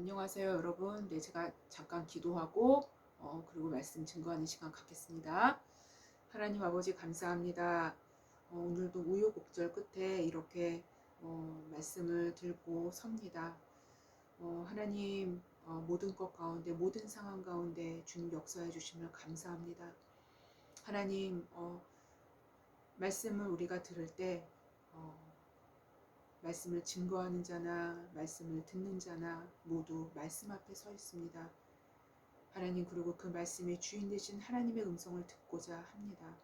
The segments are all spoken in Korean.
안녕하세요, 여러분. 네, 제가 잠깐 기도하고 어, 그리고 말씀 증거하는 시간 갖겠습니다. 하나님 아버지 감사합니다. 어, 오늘도 우유곡절 끝에 이렇게 어, 말씀을 들고 섭니다. 어, 하나님 어, 모든 것 가운데 모든 상황 가운데 주님 역사해 주심을 감사합니다. 하나님 어, 말씀을 우리가 들을 때 어, 말씀을 증거하는 자나 말씀을 듣는 자나 모두 말씀 앞에 서 있습니다. 하나님 그리고 그 말씀의 주인 되신 하나님의 음성을 듣고자 합니다.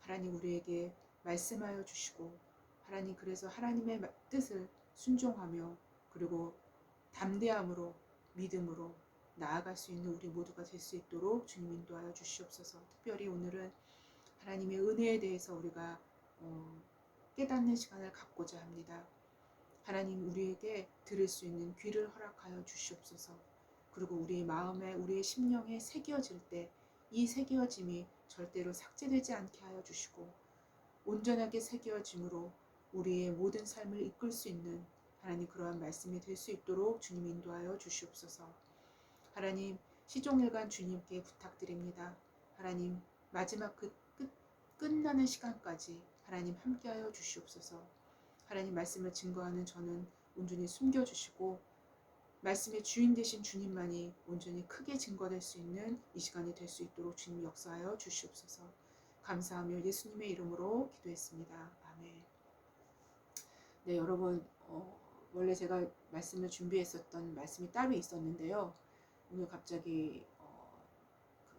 하나님 우리에게 말씀하여 주시고 하나님 그래서 하나님의 마- 뜻을 순종하며 그리고 담대함으로 믿음으로 나아갈 수 있는 우리 모두가 될 수 있도록 주님 인도하여 주시옵소서. 특별히 오늘은 하나님의 은혜에 대해서 우리가 어, 깨닫는 시간을 갖고자 합니다. 하나님 우리에게 들을 수 있는 귀를 허락하여 주시옵소서. 그리고 우리의 마음에 우리의 심령에 새겨질 때 이 새겨짐이 절대로 삭제되지 않게 하여 주시고 온전하게 새겨짐으로 우리의 모든 삶을 이끌 수 있는 하나님 그러한 말씀이 될 수 있도록 주님 인도하여 주시옵소서. 하나님 시종일관 주님께 부탁드립니다. 하나님 마지막 그 끝, 끝나는 시간까지 하나님 함께하여 주시옵소서. 하나님 말씀을 증거하는 저는 온전히 숨겨주시고 말씀의 주인 되신 주님만이 온전히 크게 증거될 수 있는 이 시간이 될 수 있도록 주님 역사하여 주시옵소서. 감사하며 예수님의 이름으로 기도했습니다. 아멘. 네, 여러분 어, 원래 제가 말씀을 준비했었던 말씀이 따로 있었는데요. 오늘 갑자기 어, 그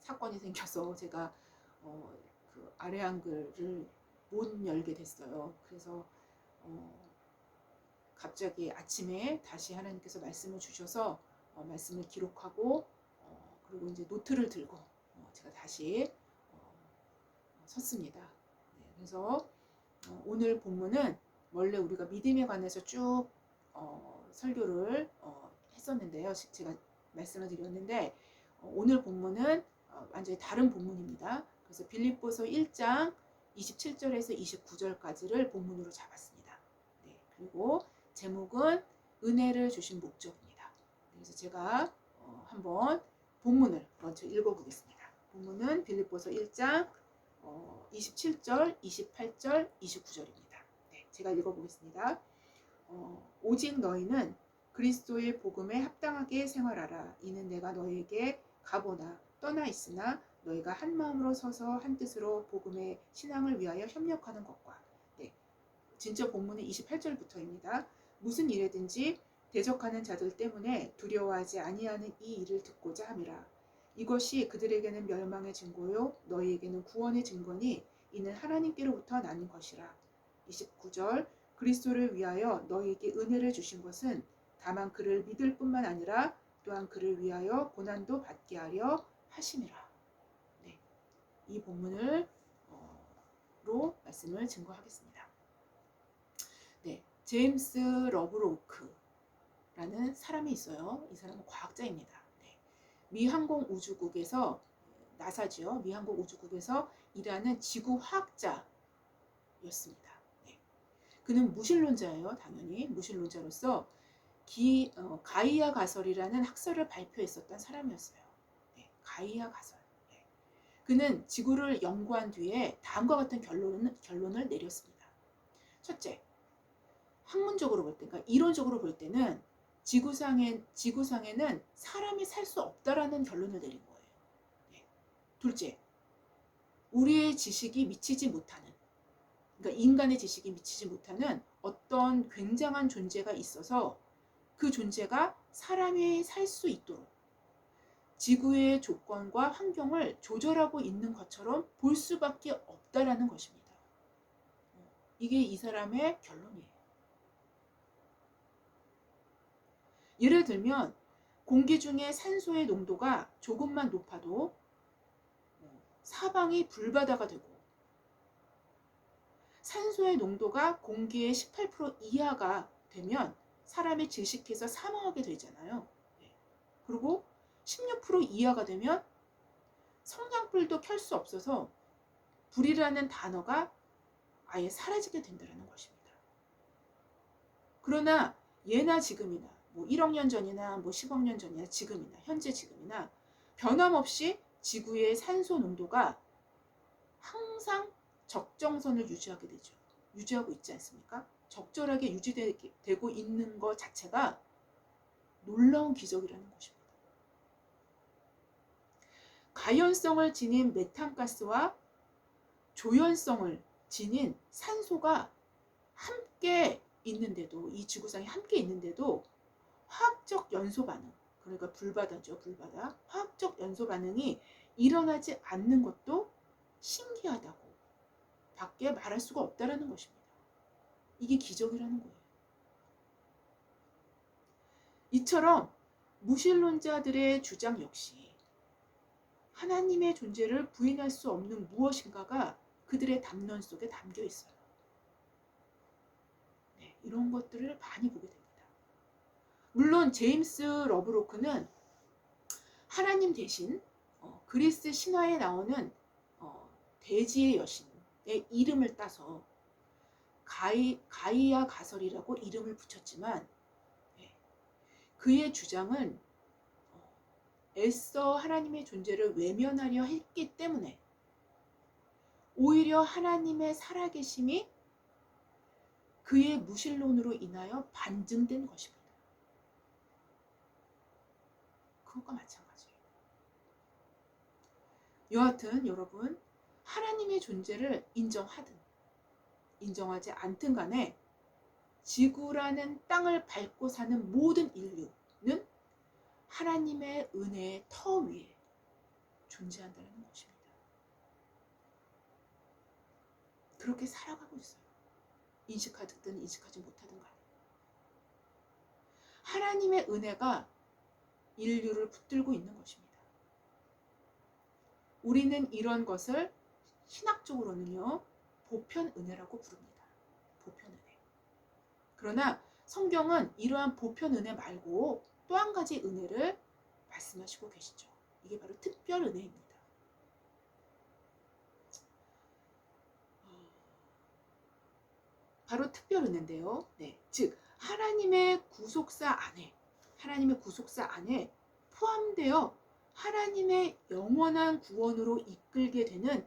사건이 생겨서 제가 어, 그 아래 한글을 못 열게 됐어요. 그래서 어, 갑자기 아침에 다시 하나님께서 말씀을 주셔서 어, 말씀을 기록하고 어, 그리고 이제 노트를 들고 어, 제가 다시 어, 섰습니다. 네, 그래서 어, 오늘 본문은 원래 우리가 믿음에 관해서 쭉 어, 설교를 어, 했었는데요. 시- 제가 말씀을 드렸는데 어, 오늘 본문은 어, 완전히 다른 본문입니다. 그래서 빌립보서 1장 27절에서 29절까지를 본문으로 잡았습니다. 네, 그리고 제목은 은혜를 주신 목적입니다. 그래서 제가 어, 한번 본문을 먼저 읽어보겠습니다. 본문은 빌립보서 1장 어, 27절, 28절, 29절입니다. 네, 제가 읽어보겠습니다. 어, 오직 너희는 그리스도의 복음에 합당하게 생활하라. 이는 내가 너희에게 가보나 떠나 있으나 너희가 한 마음으로 서서 한 뜻으로 복음의 신앙을 위하여 협력하는 것과 네, 진짜 본문은 28절부터입니다. 무슨 일에든지 대적하는 자들 때문에 두려워하지 아니하는 이 일을 듣고자 함이라. 이것이 그들에게는 멸망의 증거요 너희에게는 구원의 증거니 이는 하나님께로부터 나는 것이라. 29절 그리스도를 위하여 너희에게 은혜를 주신 것은 다만 그를 믿을 뿐만 아니라 또한 그를 위하여 고난도 받게 하려 하심이라. 네, 이 본문을 어, 로 말씀을 증거하겠습니다. 네, 제임스 러브로크라는 사람이 있어요. 이 사람은 과학자입니다. 네, 미 항공 우주국에서 나사지요. 미 항공 우주국에서 일하는 지구 화학자였습니다. 네. 그는 무신론자예요. 당연히 무신론자로서 기, 어, 가이아 가설이라는 학설을 발표했었던 사람이었어요. 네, 가이아 가설. 네. 그는 지구를 연구한 뒤에 다음과 같은 결론을, 결론을 내렸습니다. 첫째, 학문적으로 볼 때, 그러니까 이론적으로 볼 때는 지구상에, 지구상에는 사람이 살 수 없다라는 결론을 내린 거예요. 네. 둘째, 우리의 지식이 미치지 못하는, 그러니까 인간의 지식이 미치지 못하는 어떤 굉장한 존재가 있어서 그 존재가 사람이 살 수 있도록 지구의 조건과 환경을 조절하고 있는 것처럼 볼 수밖에 없다라는 것입니다. 어, 이게 이 사람의 결론이에요. 예를 들면 공기 중에 산소의 농도가 조금만 높아도 어, 사방이 불바다가 되고 산소의 농도가 공기의 18% 이하가 되면 사람이 질식해서 사망하게 되잖아요. 네. 그리고 16% 이하가 되면 성냥불도 켤 수 없어서 불이라는 단어가 아예 사라지게 된다는 것입니다. 그러나 예나 지금이나 뭐 1억 년 전이나 뭐 10억 년 전이나 지금이나 현재 지금이나 변함없이 지구의 산소 농도가 항상 적정선을 유지하게 되죠. 유지하고 있지 않습니까? 적절하게 유지되고 있는 것 자체가 놀라운 기적이라는 것입니다. 가연성을 지닌 메탄가스와 조연성을 지닌 산소가 함께 있는데도 이 지구상에 함께 있는데도 화학적 연소 반응 그러니까 불바다죠 불바다 화학적 연소 반응이 일어나지 않는 것도 신기하다고 밖에 말할 수가 없다라는 것입니다. 이게 기적이라는 거예요. 이처럼 무신론자들의 주장 역시 하나님의 존재를 부인할 수 없는 무엇인가가 그들의 담론 속에 담겨 있어요. 네, 이런 것들을 많이 보게 됩니다. 물론 제임스 러브로크는 하나님 대신 어, 그리스 신화에 나오는 어, 대지의 여신의 이름을 따서 가이, 가이아 가설이라고 이름을 붙였지만 네, 그의 주장은 어, 애써 하나님의 존재를 외면하려 했기 때문에 오히려 하나님의 살아계심이 그의 무신론으로 인하여 반증된 것입니다. 그것과 마찬가지예요. 여하튼 여러분 하나님의 존재를 인정하든 인정하지 않든 간에 지구라는 땅을 밟고 사는 모든 인류는 하나님의 은혜의 터 위에 존재한다는 것입니다. 그렇게 살아가고 있어요. 인식하든 인식하지 못하든 간에. 하나님의 은혜가 인류를 붙들고 있는 것입니다. 우리는 이런 것을 신학적으로는요, 보편 은혜라고 부릅니다. 보편 은혜. 그러나 성경은 이러한 보편 은혜 말고 또 한 가지 은혜를 말씀하시고 계시죠. 이게 바로 특별 은혜입니다. 어, 바로 특별 은혜인데요. 네, 즉 하나님의 구속사 안에 하나님의 구속사 안에 포함되어 하나님의 영원한 구원으로 이끌게 되는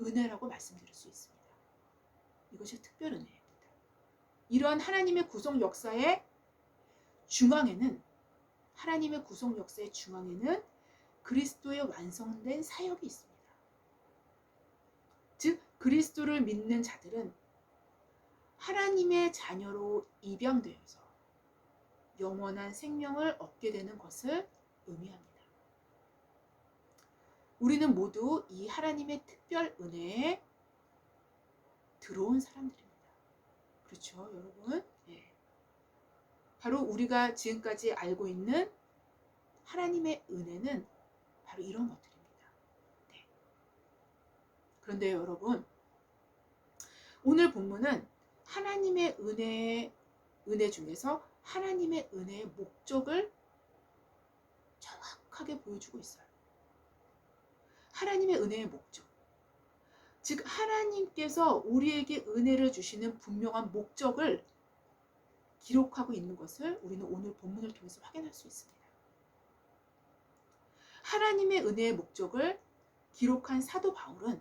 은혜라고 말씀드릴 수 있습니다. 이것이 특별 은혜입니다. 이러한 하나님의 구속 역사의 중앙에는 하나님의 구속 역사의 중앙에는 그리스도의 완성된 사역이 있습니다. 즉 그리스도를 믿는 자들은 하나님의 자녀로 입양되어서 영원한 생명을 얻게 되는 것을 의미합니다. 우리는 모두 이 하나님의 특별 은혜에 들어온 사람들입니다. 그렇죠, 여러분? 네. 바로 우리가 지금까지 알고 있는 하나님의 은혜는 바로 이런 것들입니다. 네. 그런데 여러분, 오늘 본문은 하나님의 은혜, 은혜 중에서 하나님의 은혜의 목적을 정확하게 보여주고 있어요. 하나님의 은혜의 목적. 즉, 하나님께서 우리에게 은혜를 주시는 분명한 목적을 기록하고 있는 것을 우리는 오늘 본문을 통해서 확인할 수 있습니다. 하나님의 은혜의 목적을 기록한 사도 바울은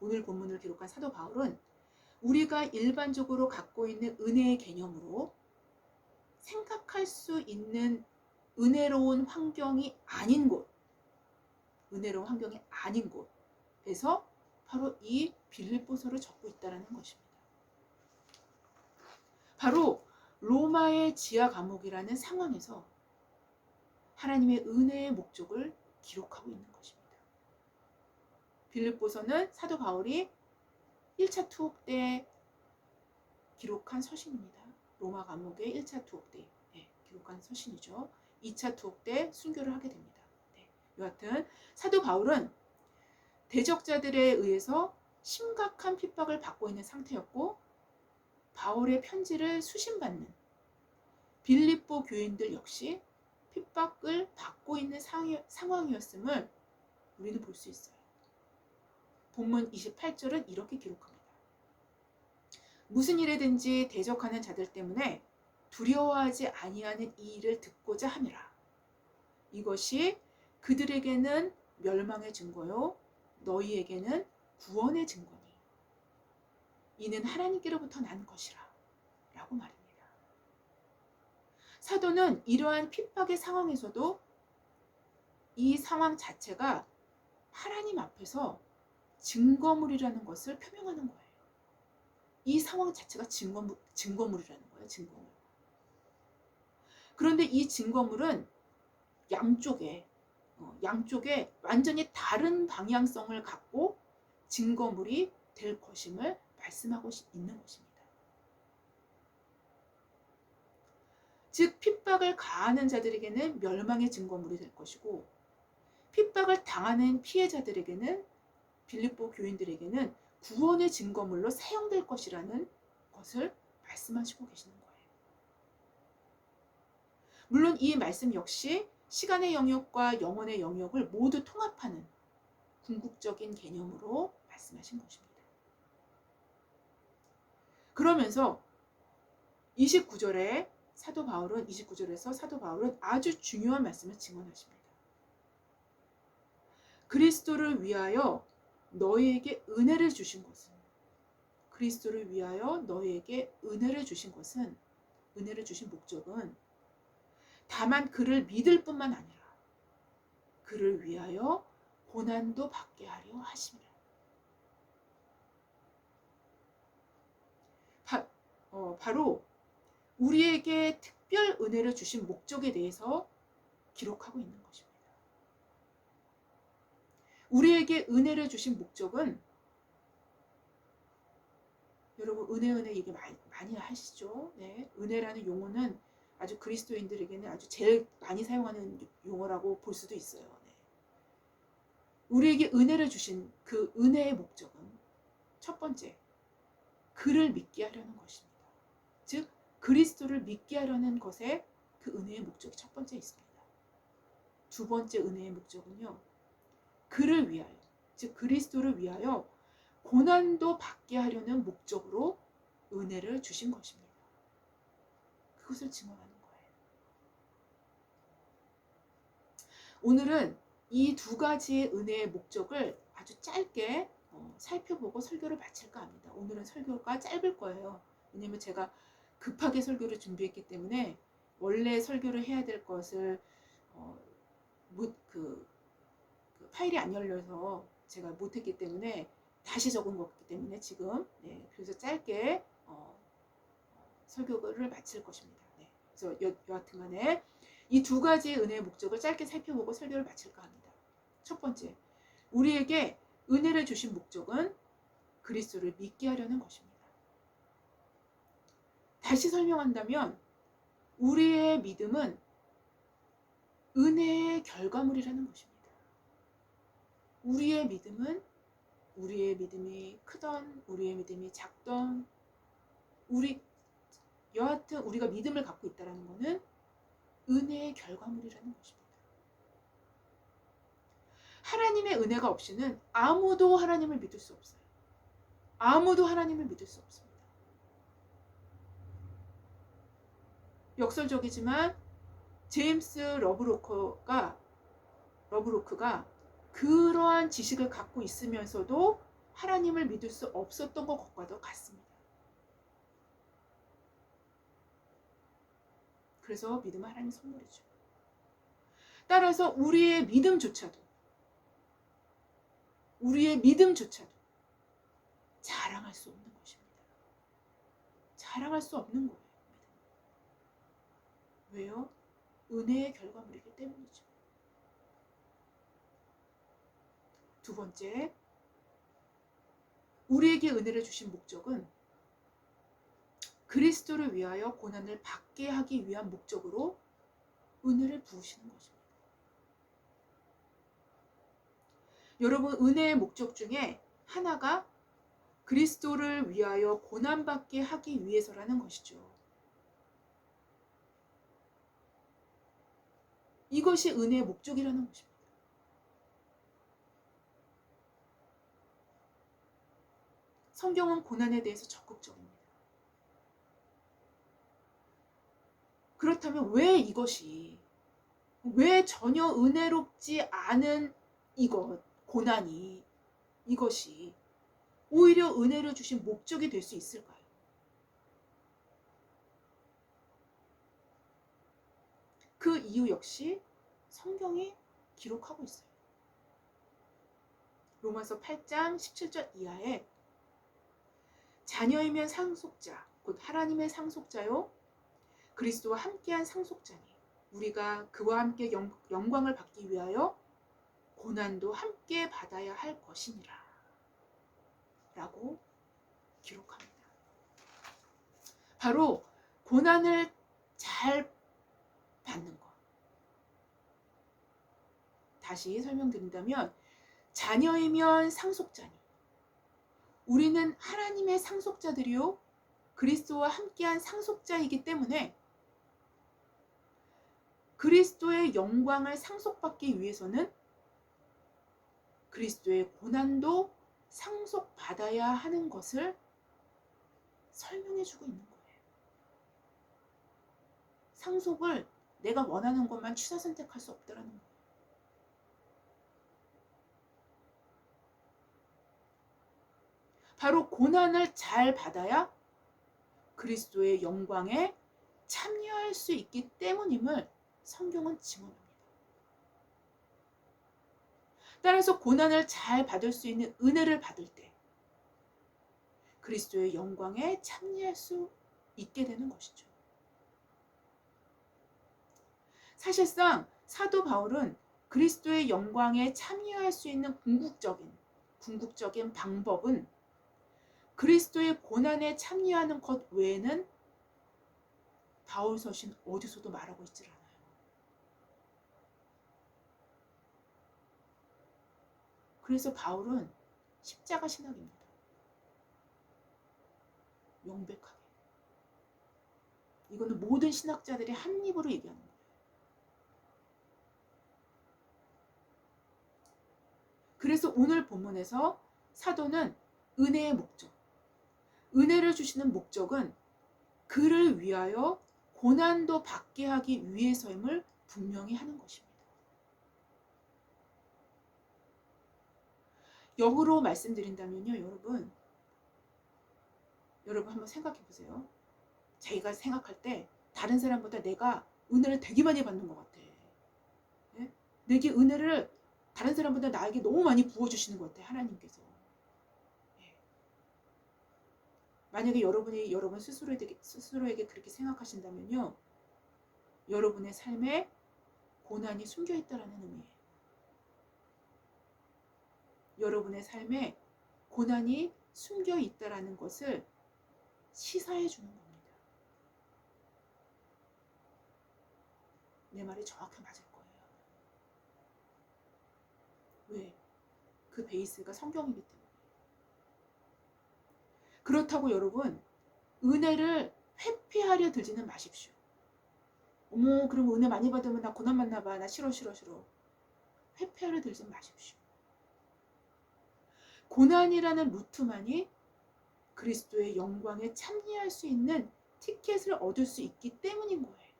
오늘 본문을 기록한 사도 바울은 우리가 일반적으로 갖고 있는 은혜의 개념으로 생각할 수 있는 은혜로운 환경이 아닌 곳, 은혜로운 환경이 아닌 곳에서 바로 이 빌립보서를 적고 있다는 것입니다. 바로 로마의 지하 감옥이라는 상황에서 하나님의 은혜의 목적을 기록하고 있는 것입니다. 빌립보서는 사도 바울이 1차 투옥 때 기록한 서신입니다. 로마 감옥의 1차 투옥 때 네, 기록한 서신이죠. 2차 투옥 때 순교를 하게 됩니다. 네, 여하튼 사도 바울은 대적자들에 의해서 심각한 핍박을 받고 있는 상태였고 바울의 편지를 수신받는 빌립보 교인들 역시 핍박을 받고 있는 상황이었음을 우리는 볼 수 있어요. 본문 28절은 이렇게 기록합니다. 무슨 일에든지 대적하는 자들 때문에 두려워하지 아니하는 이 일을 듣고자 함이라. 이것이 그들에게는 멸망의 증거요 너희에게는 구원의 증거니. 이는 하나님께로부터 난 것이라. 라고 말입니다. 사도는 이러한 핍박의 상황에서도 이 상황 자체가 하나님 앞에서 증거물이라는 것을 표명하는 거예요. 이 상황 자체가 증거물, 증거물이라는 거예요. 증거물. 그런데 이 증거물은 양쪽에 어, 양쪽에 완전히 다른 방향성을 갖고 증거물이 될 것임을 말씀하고 있는 것입니다. 즉 핍박을 가하는 자들에게는 멸망의 증거물이 될 것이고 핍박을 당하는 피해자들에게는 빌립보 교인들에게는 구원의 증거물로 사용될 것이라는 것을 말씀하시고 계시는 거예요. 물론 이 말씀 역시 시간의 영역과 영혼의 영역을 모두 통합하는 궁극적인 개념으로 말씀하신 것입니다. 그러면서 29절에 사도 바울은 29절에서 사도 바울은 아주 중요한 말씀을 증언하십니다. 그리스도를 위하여 너희에게 은혜를 주신 것은 그리스도를 위하여 너희에게 은혜를 주신 것은 은혜를 주신 목적은 다만 그를 믿을 뿐만 아니라 그를 위하여 고난도 받게 하려 하십니다. 바, 어, 바로 우리에게 특별 은혜를 주신 목적에 대해서 기록하고 있는 것입니다. 우리에게 은혜를 주신 목적은 여러분 은혜 은혜 얘기 많이, 많이 하시죠. 네, 은혜라는 용어는 아주 그리스도인들에게는 아주 제일 많이 사용하는 용어라고 볼 수도 있어요. 네. 우리에게 은혜를 주신 그 은혜의 목적은 첫 번째, 그를 믿게 하려는 것입니다. 즉, 그리스도를 믿게 하려는 것에 그 은혜의 목적이 첫 번째 있습니다. 두 번째 은혜의 목적은요, 그를 위하여, 즉, 그리스도를 위하여 고난도 받게 하려는 목적으로 은혜를 주신 것입니다. 그것을 증언하는 거예요. 오늘은 이 두 가지의 은혜의 목적을 아주 짧게 어, 살펴보고 설교를 마칠까 합니다. 오늘은 설교가 짧을 거예요. 왜냐면 제가 급하게 설교를 준비했기 때문에 원래 설교를 해야 될 것을 어, 못, 그, 그 파일이 안 열려서 제가 못했기 때문에 다시 적은 거기 때문에 지금 네, 그래서 짧게 어, 설교를 마칠 것입니다. 네, 그래서 여, 여하튼간에 이 두 가지의 은혜의 목적을 짧게 살펴보고 설교를 마칠까 합니다. 첫 번째, 우리에게 은혜를 주신 목적은 그리스도를 믿게 하려는 것입니다. 다시 설명한다면 우리의 믿음은 은혜의 결과물이라는 것입니다. 우리의 믿음은 우리의 믿음이 크던 우리의 믿음이 작던 우리 여하튼 우리가 믿음을 갖고 있다는 것은 은혜의 결과물이라는 것입니다. 하나님의 은혜가 없이는 아무도 하나님을 믿을 수 없어요. 아무도 하나님을 믿을 수 없습니다. 역설적이지만 제임스 러브로커가 러브로크가 그러한 지식을 갖고 있으면서도 하나님을 믿을 수 없었던 것과도 같습니다. 그래서 믿음은 하나님 선물이죠. 따라서 우리의 믿음조차도 우리의 믿음조차도 자랑할 수 없는 것입니다. 자랑할 수 없는 거예요. 왜요? 은혜의 결과물이기 때문이죠. 두 번째, 우리에게 은혜를 주신 목적은 그리스도를 위하여 고난을 받게 하기 위한 목적으로 은혜를 부으시는 것입니다. 여러분, 은혜의 목적 중에 하나가 그리스도를 위하여 고난받게 하기 위해서라는 것이죠. 이것이 은혜의 목적이라는 것입니다. 성경은 고난에 대해서 적극적입니다. 그렇다면 왜 이것이 왜 전혀 은혜롭지 않은 이것 고난이 이것이 오히려 은혜를 주신 목적이 될 수 있을까요? 그 이유 역시 성경이 기록하고 있어요. 로마서 8장 17절 이하에 자녀이면 상속자, 곧 하나님의 상속자요. 그리스도와 함께한 상속자니 우리가 그와 함께 영, 영광을 받기 위하여 고난도 함께 받아야 할 것이니라. 라고 기록합니다. 바로 고난을 잘 받는 것. 다시 설명드린다면 자녀이면 상속자니 우리는 하나님의 상속자들이요 그리스도와 함께한 상속자이기 때문에 그리스도의 영광을 상속받기 위해서는 그리스도의 고난도 상속받아야 하는 것을 설명해 주고 있는 거예요. 상속을 내가 원하는 것만 취사 선택할 수 없다라는 거예요. 바로 고난을 잘 받아야 그리스도의 영광에 참여할 수 있기 때문임을 성경은 증언합니다. 따라서 고난을 잘 받을 수 있는 은혜를 받을 때 그리스도의 영광에 참여할 수 있게 되는 것이죠. 사실상 사도 바울은 그리스도의 영광에 참여할 수 있는 궁극적인 궁극적인 방법은 그리스도의 고난에 참여하는 것 외에는 바울 서신 어디서도 말하고 있질 않아요. 그래서 바울은 십자가 신학입니다. 명백하게. 이거는 모든 신학자들이 한 입으로 얘기하는 거예요. 그래서 오늘 본문에서 사도는 은혜의 목적, 은혜를 주시는 목적은 그를 위하여 고난도 받게 하기 위해서임을 분명히 하는 것입니다. 역으로 말씀드린다면요, 여러분. 여러분 한번 생각해 보세요. 자기가 생각할 때 다른 사람보다 내가 은혜를 되게 많이 받는 것 같아. 네? 내게 은혜를 다른 사람보다 나에게 너무 많이 부어주시는 것 같아, 하나님께서. 네. 만약에 여러분이 여러분 스스로에게, 스스로에게 그렇게 생각하신다면요, 여러분의 삶에 고난이 숨겨 있다라는 의미예요. 여러분의 삶에 고난이 숨겨 있다라는 것을 시사해 주는 겁니다. 내 말이 정확히 거예요. 왜? 그 베이스가 성경이기 때문에. 그렇다고 여러분, 은혜를 회피하려 들지는 마십시오. 어머, 그럼 은혜 많이 받으면 나 고난 받나 봐. 나 싫어, 싫어, 싫어. 회피하려 들지 마십시오. 고난이라는 루트만이 그리스도의 영광에 참여할 수 있는 티켓을 얻을 수 있기 때문인 거예요.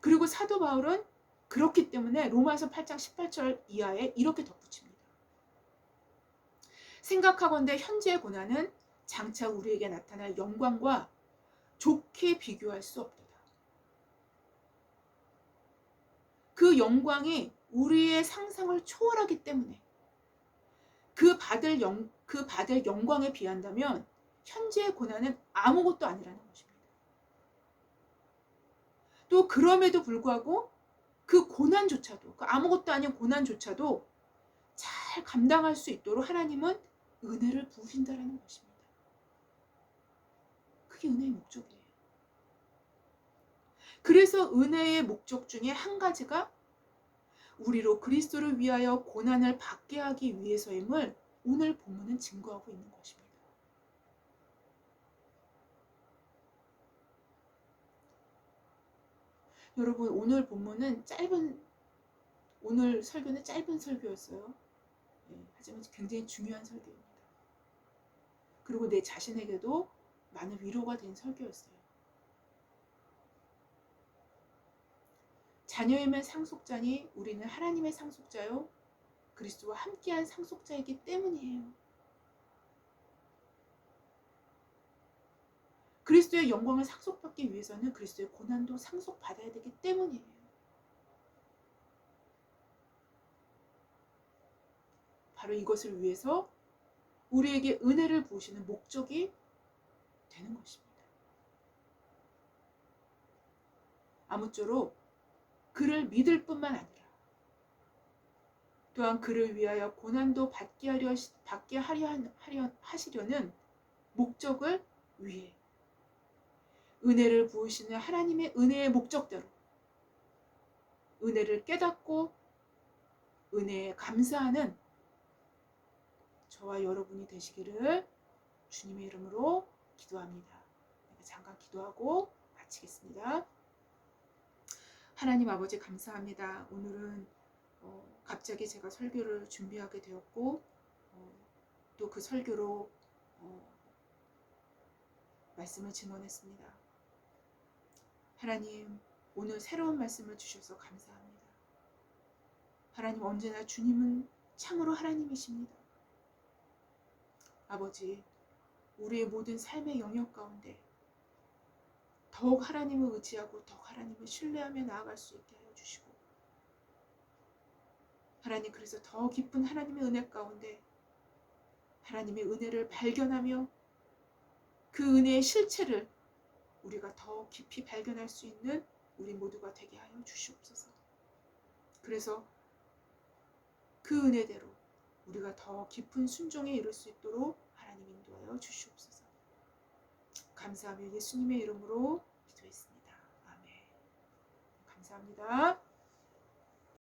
그리고 사도 바울은 그렇기 때문에 로마서 8장 18절 이하에 이렇게 덧붙입니다. 생각하건대 현재의 고난은 장차 우리에게 나타날 영광과 좋게 비교할 수 없도다. 그 영광이 우리의 상상을 초월하기 때문에 그 받을 영, 그 받을 영광에 비한다면 현재의 고난은 아무것도 아니라는 것입니다. 또 그럼에도 불구하고 그 고난조차도 그 아무것도 아닌 고난조차도 잘 감당할 수 있도록 하나님은 은혜를 부으신다라는 것입니다. 그게 은혜의 목적이에요. 그래서 은혜의 목적 중에 한 가지가 우리로 그리스도를 위하여 고난을 받게 하기 위해서임을 오늘 본문은 증거하고 있는 것입니다. 여러분 오늘 본문은 짧은 오늘 설교는 짧은 설교였어요. 예, 하지만 굉장히 중요한 설교입니다. 그리고 내 자신에게도 많은 위로가 된 설교였어요. 자녀임의 상속자니 우리는 하나님의 상속자요 그리스도와 함께한 상속자이기 때문이에요. 그리스도의 영광을 상속받기 위해서는 그리스도의 고난도 상속받아야 되기 때문이에요. 바로 이것을 위해서 우리에게 은혜를 부으시는 목적이 되는 것입니다. 아무쪼록 그를 믿을 뿐만 아니라 또한 그를 위하여 고난도 받게 하려 받게 하려, 하시려는 목적을 위해 은혜를 부으시는 하나님의 은혜의 목적대로 은혜를 깨닫고 은혜에 감사하는 저와 여러분이 되시기를 주님의 이름으로 기도합니다. 잠깐 기도하고 마치겠습니다. 하나님 아버지 감사합니다. 오늘은 어, 갑자기 제가 설교를 준비하게 되었고 어, 또그 설교로 어, 말씀을 증언했습니다. 하나님 오늘 새로운 말씀을 주셔서 감사합니다. 하나님 언제나 주님은 참으로 하나님이십니다. 아버지 우리의 모든 삶의 영역 가운데 더욱 하나님을 의지하고 더욱 하나님을 신뢰하며 나아갈 수 있게 하여 주시고 하나님 그래서 더 깊은 하나님의 은혜 가운데 하나님의 은혜를 발견하며 그 은혜의 실체를 우리가 더 깊이 발견할 수 있는 우리 모두가 되게 하여 주시옵소서. 그래서 그 은혜대로 우리가 더 깊은 순종에 이를 수 있도록 하나님 인도하여 주시옵소서. 감사하며 예수님의 이름으로 기도했습니다. 아멘. 감사합니다.